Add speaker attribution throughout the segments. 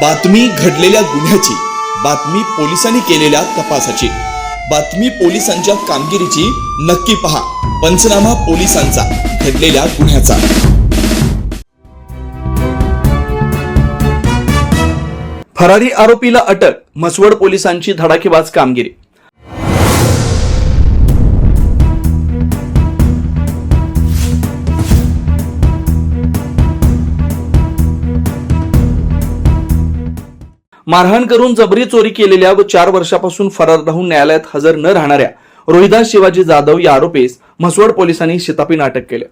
Speaker 1: बातमी घडलेल्या गुन्ह्याची बातमी पोलिसांनी केलेल्या तपासाची. बातमी पोलिसांच्या कामगिरीची नक्की पहा. पंचनामा पोलिसांचा घडलेल्या गुन्ह्याचा.
Speaker 2: फरारी आरोपीला अटक म्हसवड पोलिसांची धडाकेबाज कामगिरी. मारहाण करून जबरी चोरी केलेल्या व चार वर्षापासून फरार राहून न्यायालयात हजर न राहणाऱ्या रोहिदास शिवाजी जाधव या आरोपीस म्हसवड पोलिसांनी शितापीन अटक केले.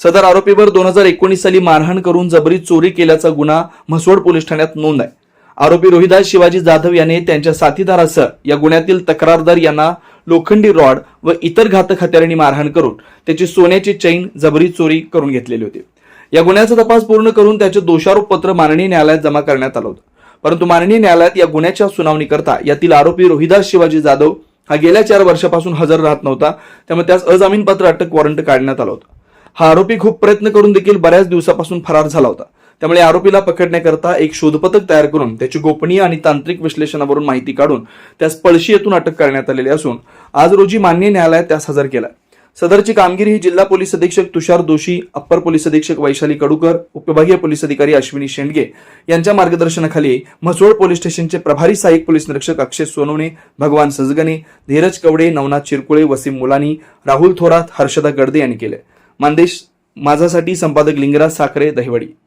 Speaker 2: सदर आरोपीवर दोन हजार एकोणीस साली मारहाण करून जबरी चोरी केल्याचा गुन्हा म्हसवड पोलीस ठाण्यात नोंद आहे. आरोपी रोहिदास शिवाजी जाधव याने त्यांच्या साथीदारासह या गुन्ह्यातील तक्रारदार यांना लोखंडी रॉड व इतर घातक हत्यारांनी मारहाण करून त्याची सोन्याची चैन जबरी चोरी करून घेतलेली होती. या गुन्ह्याचा तपास पूर्ण करून त्याचे दोषारोप पत्र माननीय न्यायालयात जमा करण्यात आलं होतं. परंतु माननीय न्यायालयात या गुन्ह्याच्या सुनावणीकरता यातील आरोपी रोहिदास शिवाजी जाधव हा गेल्या चार वर्षापासून हजर राहत नव्हता. त्यामुळे त्यास अजामीनपत्र अटक वॉरंट काढण्यात आला होता. हा आरोपी खूप प्रयत्न करून देखील बऱ्याच दिवसापासून फरार झाला होता. त्यामुळे आरोपीला पकडण्याकरता एक शोधपथक तयार करून त्याची गोपनीय आणि तांत्रिक विश्लेषणावरून माहिती काढून त्यास पळशी येथून अटक करण्यात आलेली असून आज रोजी मान्य न्यायालयात त्यास हजर केला सदरची कामगिरी ही जिल्हा पोलीस अधीक्षक तुषार दोशी अप्पर पोलीस अधीक्षक वैशाली कडूकर उपविभागीय पोलीस अधिकारी अश्विनी शेंडगे यांच्या मार्गदर्शनाखाली म्हसोळ पोलीस स्टेशनचे प्रभारी सहाय्यक पोलीस निरीक्षक अक्षय सोनवणे भगवान सजगणे धीरज कवडे नवनाथ चिरकुळे वसीम मुलानी राहुल थोरात हर्षदा गडदे यांनी केले. मानदेश माझ्यासाठी संपादक लिंगराज साखरे दहिवडी.